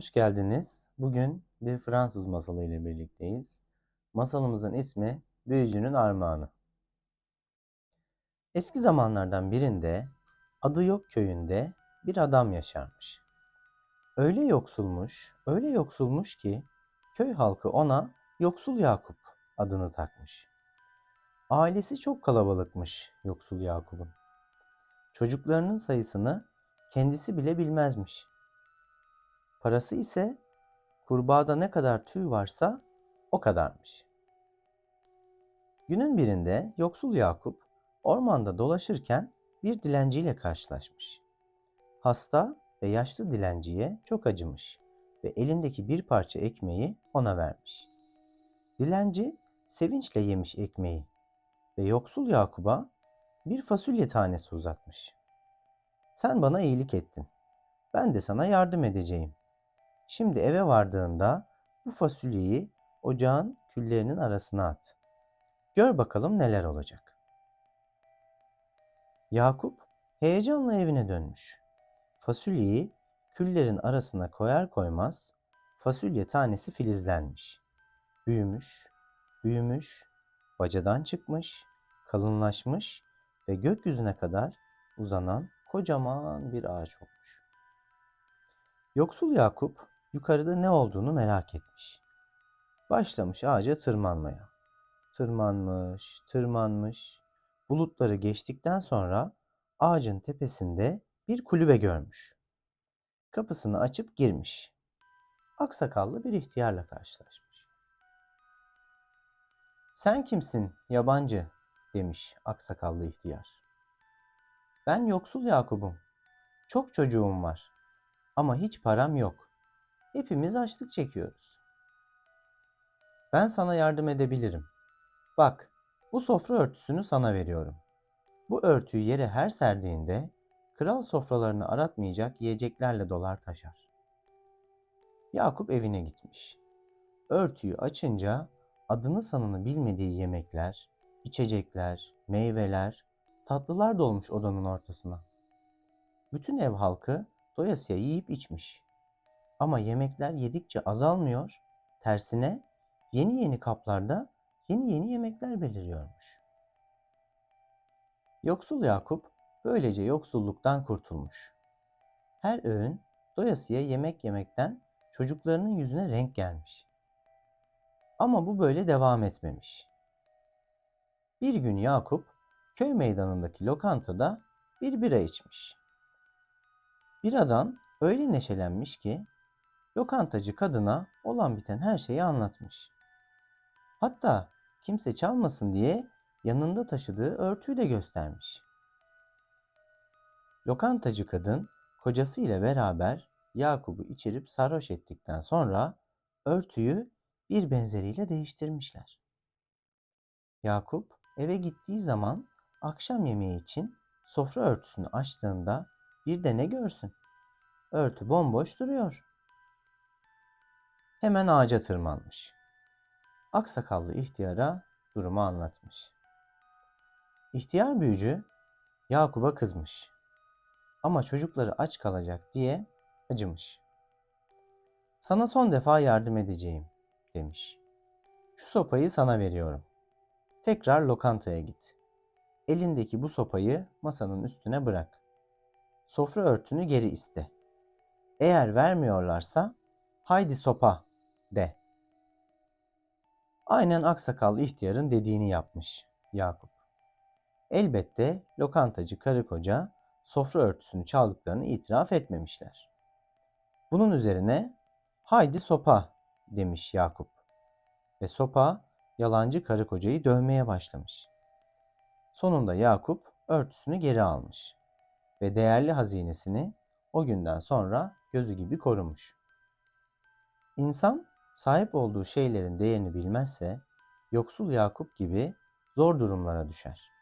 Hoş geldiniz. Bugün bir Fransız masalı ile birlikteyiz. Masalımızın ismi Büyücünün Armağanı. Eski zamanlardan birinde adı yok köyünde bir adam yaşarmış. Öyle yoksulmuş, öyle yoksulmuş ki köy halkı ona Yoksul Yakup adını takmış. Ailesi çok kalabalıkmış Yoksul Yakup'un. Çocuklarının sayısını kendisi bile bilmezmiş. Parası ise kurbağada ne kadar tüy varsa o kadarmış. Günün birinde yoksul Yakup ormanda dolaşırken bir dilenciyle karşılaşmış. Hasta ve yaşlı dilenciye çok acımış ve elindeki bir parça ekmeği ona vermiş. Dilenci sevinçle yemiş ekmeği ve yoksul Yakup'a bir fasulye tanesi uzatmış. Sen bana iyilik ettin. Ben de sana yardım edeceğim. Şimdi eve vardığında bu fasulyeyi ocağın küllerinin arasına at. Gör bakalım neler olacak. Yakup heyecanla evine dönmüş. Fasulyeyi küllerin arasına koyar koymaz fasulye tanesi filizlenmiş. Büyümüş, büyümüş, bacadan çıkmış, kalınlaşmış ve gökyüzüne kadar uzanan kocaman bir ağaç olmuş. Yoksul Yakup yukarıda ne olduğunu merak etmiş. Başlamış ağaca tırmanmaya. Tırmanmış, tırmanmış. Bulutları geçtikten sonra ağacın tepesinde bir kulübe görmüş. Kapısını açıp girmiş. Aksakallı bir ihtiyarla karşılaşmış. Sen kimsin yabancı demiş aksakallı ihtiyar. Ben yoksul Yakup'um. Çok çocuğum var ama hiç param yok. Hepimiz açlık çekiyoruz. Ben sana yardım edebilirim. Bak, bu sofra örtüsünü sana veriyorum. Bu örtüyü yere her serdiğinde kral sofralarını aratmayacak yiyeceklerle dolar taşar. Yakup evine gitmiş. Örtüyü açınca adını sanını bilmediği yemekler, içecekler, meyveler, tatlılar dolmuş odanın ortasına. Bütün ev halkı doyasıya yiyip içmiş. Ama yemekler yedikçe azalmıyor, tersine yeni yeni kaplarda yeni yeni yemekler beliriyormuş. Yoksul Yakup böylece yoksulluktan kurtulmuş. Her öğün doyasıya yemek yemekten çocuklarının yüzüne renk gelmiş. Ama bu böyle devam etmemiş. Bir gün Yakup köy meydanındaki lokantada bir bira içmiş. Biradan öyle neşelenmiş ki lokantacı kadına olan biten her şeyi anlatmış. Hatta kimse çalmasın diye yanında taşıdığı örtüyü de göstermiş. Lokantacı kadın kocasıyla beraber Yakup'u içirip sarhoş ettikten sonra örtüyü bir benzeriyle değiştirmişler. Yakup eve gittiği zaman akşam yemeği için sofra örtüsünü açtığında bir de ne görsün? Örtü bomboş duruyor. Hemen ağaca tırmanmış. Aksakallı ihtiyara durumu anlatmış. İhtiyar büyücü Yakup'a kızmış. Ama çocukları aç kalacak diye acımış. Sana son defa yardım edeceğim demiş. Şu sopayı sana veriyorum. Tekrar lokantaya git. Elindeki bu sopayı masanın üstüne bırak. Sofra örtünü geri iste. Eğer vermiyorlarsa haydi sopa de. Aynen aksakallı ihtiyarın dediğini yapmış Yakup. Elbette lokantacı karı koca sofra örtüsünü çaldıklarını itiraf etmemişler. Bunun üzerine haydi sopa demiş Yakup. Ve sopa yalancı karı kocayı dövmeye başlamış. Sonunda Yakup örtüsünü geri almış ve değerli hazinesini o günden sonra gözü gibi korumuş. İnsan sahip olduğu şeylerin değerini bilmezse yoksul Yakup gibi zor durumlara düşer.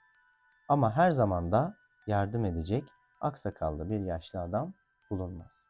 Ama her zaman da yardım edecek aksakallı bir yaşlı adam bulunmaz.